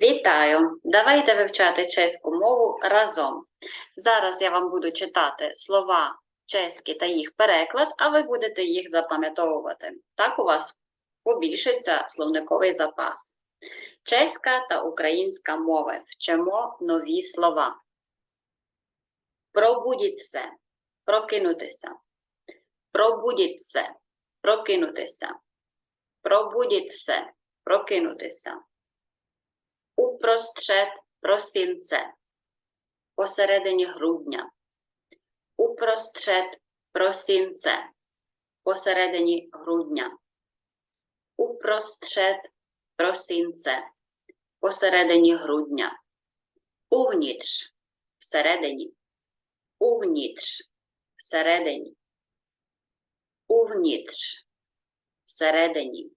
Вітаю! Давайте вивчати чеську мову разом. Зараз я вам буду читати слова чеські та їх переклад, а ви будете їх запам'ятовувати. Так у вас побільшиться словниковий запас. Чеська та українська мови. Вчимо нові слова. Пробудіться. Прокинутися. Пробудіться. Прокинутися. Пробудіться. Прокинутися. Упростřed просінце. Посередині грудня. Упростřed просінце. Посередині грудня. Упростřed просінце. Посередині грудня. Uvnitř. Всередині. Uvnitř. Всередині. Uvnitř. Всередині.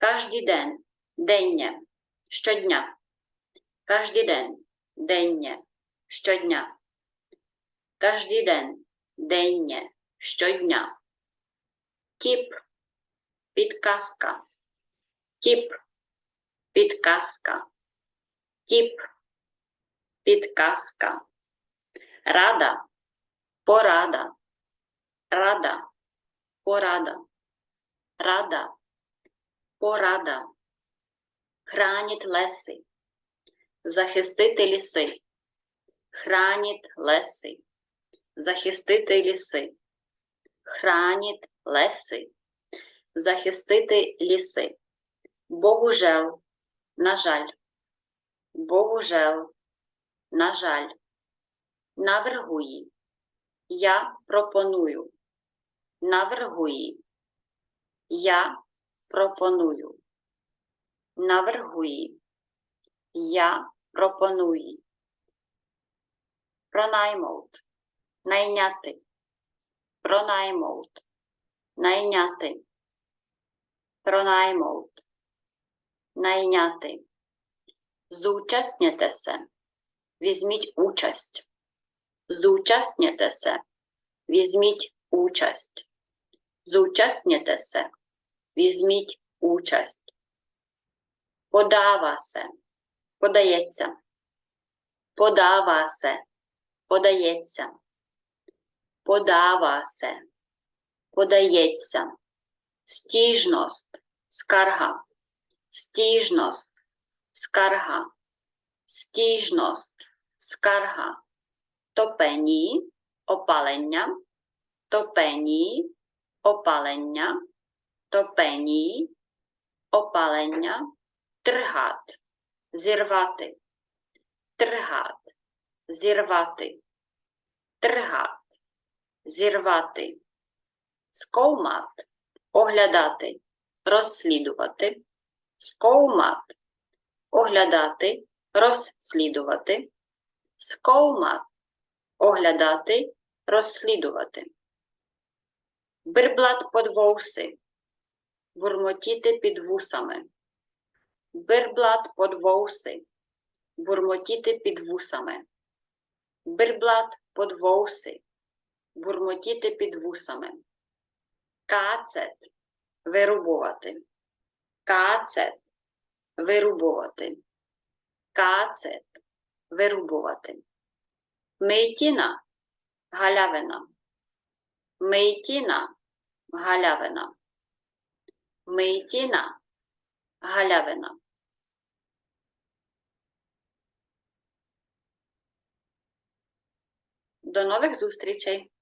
Кожний день. Деннє. Щодня. Кожний день. Деннє. Щодня. Кожний день. Деннє. Щодня. Тіп. Підказка. Тіп. Підказка. Тіп. Підказка. Рада. Порада. Рада. Порада. Рада. Порада. Хранить леси. Захистити ліси. Хранить леси. Захистити ліси. Хранить леси. Захистити ліси. Богужел. На жаль. Богужел. На жаль. Навергуї. Я пропоную. Навергуї. Я пропоную. Навергуї. Я пропоную. Пронаймоут. Найняти. Пронаймоут. Найняти. Пронаймоут. Найняти. Зучасняйтеся. Візьміть участь. Зучасняйтеся. Візьміть участь. Зучасняйтеся. Візьміть участь. Подава се. Подається. Подава се. Подається. Подава се. Подається. Стіжність. Скарга. Стіжність. Скарга. Стіжність. Скарга. Топені. Опалення. Топені. Опалення. Топені. Опалення. Тргат. Зірвати. Тргат. Зірвати. Тргат. Зірвати. Скоумат. Оглядати. Розслідувати. Скоумат. Оглядати. Розслідувати. Скоумат. Оглядати. Розслідувати. Бирблат подвовси. Бурмотіти під вусами. Бирблат под воуси. Бурмотіти під вусами. Бирблат под воуси. Бурмотіти під вусами. Кацет. Вирубувати. Кацет. Вирубувати. Кацет. Вирубувати. Мейтіна. Галявина. Мейтіна. Галявина. Мейтіна. Галявина. До нових зустрічей!